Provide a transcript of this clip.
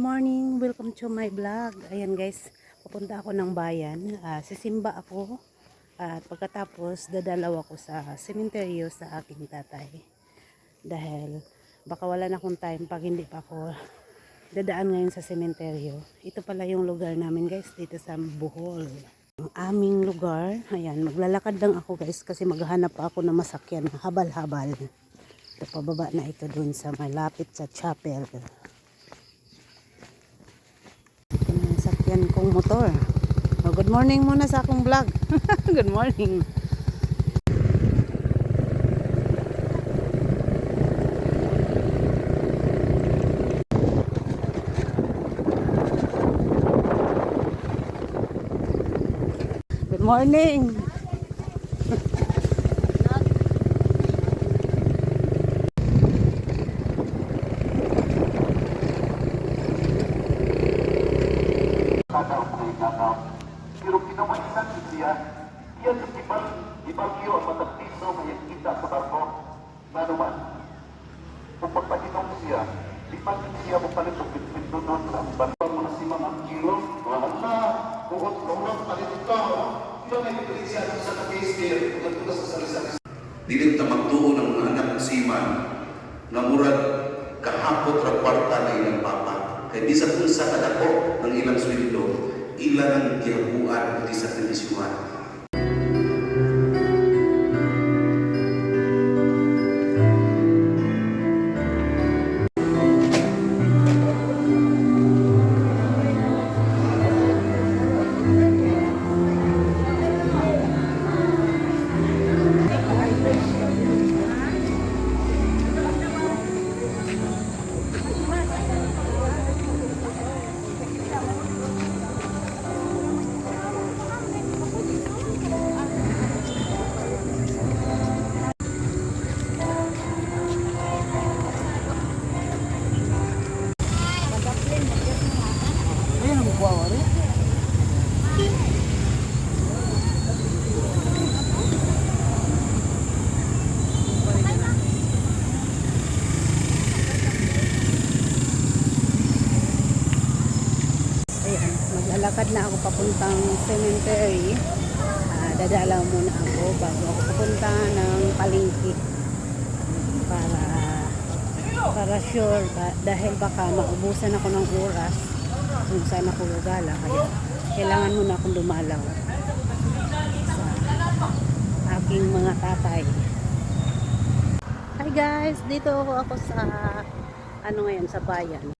morning, welcome to my vlog. Ayan guys, pupunta ako ng bayan. Ah, sisimba ako. At pagkatapos, dadalaw ako sa sementeryo sa aking tatay. Dahil baka wala na akong time pag hindi pa ako dadaan ngayon sa sementeryo. Ito pala yung lugar namin guys, dito sa Bohol. Ang aming lugar, ayan, maglalakad lang ako guys kasi maghanap ako ng masakyan, habal-habal. Ito pababa na ito dun sa malapit sa chapel. Ito na yung sakyan kong motor. Oh, good morning muna sa akong vlog. good morning. Good morning. Pero pinawaisan ko siya, iyan sa ibang ibagyo ang matagpiso mayagkita sa barko. Nanuman, kung pagpahinom siya, di pa siya mapalit o pintunon sa barko mga si mga kilo. Wala na, kung kung palit ito, yun ay pipilit siya sa nag-iistir, kung sa salisalis. Dilit na magtuo ng mga anak ng siman, nga murag kahapot ra kwarta na ilang papa. Kaya di sa pulsa kadako ng ilang sweldo, ilan ang gihabuan kundi sa Ayan, maglalakad na ako papuntang cemetery. Ah, dadalaw muna ako bago ako pupunta ng palengke. Para para sure ba, dahil baka maubusan ako ng oras kung saan ako gagala. Kaya kailangan muna akong dumalaw sa aking mga tatay. Hi guys, dito ako ako sa ano ngayon sa bayan